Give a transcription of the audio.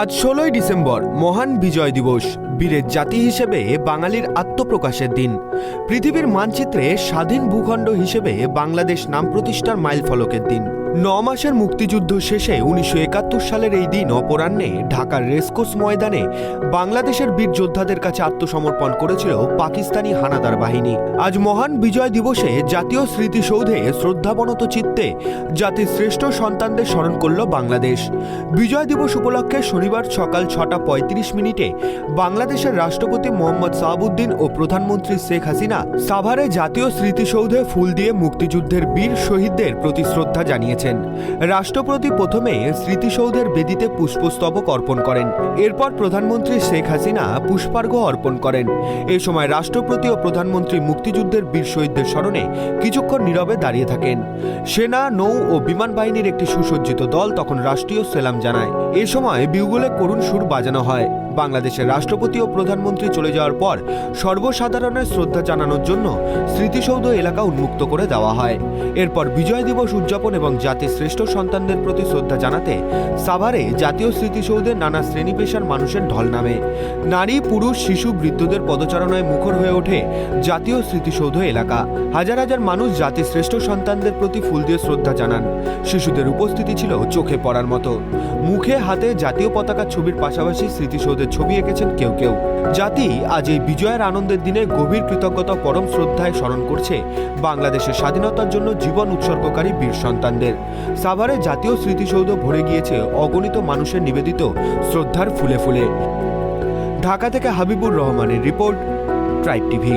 আজ ষোলোই ডিসেম্বর মহান বিজয় দিবস, বীরের জাতি হিসেবে বাঙালির আত্মপ্রকাশের দিন। পৃথিবীর মানচিত্রে স্বাধীন ভূখণ্ড হিসেবে বাংলাদেশ নাম প্রতিষ্ঠার মাইল ফলকের দিন। ন মাসের মুক্তিযুদ্ধ শেষে উনিশশো একাত্তর সালের এই দিন অপরাহ্নে ঢাকার রেসকোর্স ময়দানে বাংলাদেশের বীর যোদ্ধাদের কাছে আত্মসমর্পণ করেছিল পাকিস্তানি হানাদার বাহিনী। আজ মহান বিজয় দিবসে জাতীয় স্মৃতিসৌধে শ্রদ্ধাবনত চিত্তে জাতির শ্রেষ্ঠ সন্তানদের স্মরণ করল বাংলাদেশ। বিজয় দিবস উপলক্ষে শনিবার সকাল ছটা পঁয়ত্রিশ মিনিটে বাংলাদেশের রাষ্ট্রপতি মোহাম্মদ সাহাবুদ্দিন ও প্রধানমন্ত্রী শেখ হাসিনা সাভারে জাতীয় স্মৃতিসৌধে ফুল দিয়ে মুক্তিযুদ্ধের বীর শহীদদের প্রতি শ্রদ্ধা জানিয়েছেন রাষ্ট্রপতি প্রথমে স্মৃতিসৌধের বেদিতে পুষ্পস্তবক অর্পণ করেন। এরপর প্রধানমন্ত্রী শেখ হাসিনা পুষ্পার্ঘ্য অর্পণ করেন। এ সময় রাষ্ট্রপতি ও প্রধানমন্ত্রী মুক্তিযুদ্ধের বীর শহীদদের স্মরণে কিছুক্ষণ নীরবে দাঁড়িয়ে থাকেন। সেনা, নৌ ও বিমান বাহিনীর একটি সুসজ্জিত দল তখন রাষ্ট্রীয় সেলাম জানায়। এ সময় বিউগুলে করুণ সুর বাজানো হয়। বাংলাদেশের রাষ্ট্রপতি ও প্রধানমন্ত্রী চলে যাওয়ার পর সর্বসাধারণের শ্রদ্ধা জানানোর জন্য স্মৃতিসৌধ এলাকা উন্মুক্ত করে দেওয়া হয়। এরপর বিজয় দিবস উদযাপন এবং জাতির শ্রেষ্ঠ সন্তানদের প্রতি শ্রদ্ধা জানাতে সাভারে জাতীয় স্মৃতিসৌধে নানা শ্রেণি পেশার মানুষের ঢল নামে। নারী, পুরুষ, শিশু, বৃদ্ধদের পদচারণায় মুখর হয়ে ওঠে জাতীয় স্মৃতিসৌধ এলাকা। হাজার হাজার মানুষ জাতির শ্রেষ্ঠ সন্তানদের প্রতি ফুল দিয়ে শ্রদ্ধা জানান। শিশুদের উপস্থিতি ছিল চোখে পড়ার মতো। মুখে হাতে জাতীয় পতাকার ছবির পাশাপাশি স্মৃতিসৌধের ছবি এঁকেছেন কেউ কেউ। জাতি আজ এই বিজয়ের আনন্দের দিনে গভীর কৃতজ্ঞতা, পরম শ্রদ্ধায় স্মরণ করছে বাংলাদেশের স্বাধীনতার জন্য জীবন উৎসর্গকারী বীর সন্তানদের। সাভারে জাতীয় স্মৃতিসৌধ ভরে গিয়েছে অগণিত মানুষের নিবেদিত শ্রদ্ধার ফুলে ফুলে। ঢাকা থেকে হাবিবুর রহমানের রিপোর্ট ট্রাইব টিভি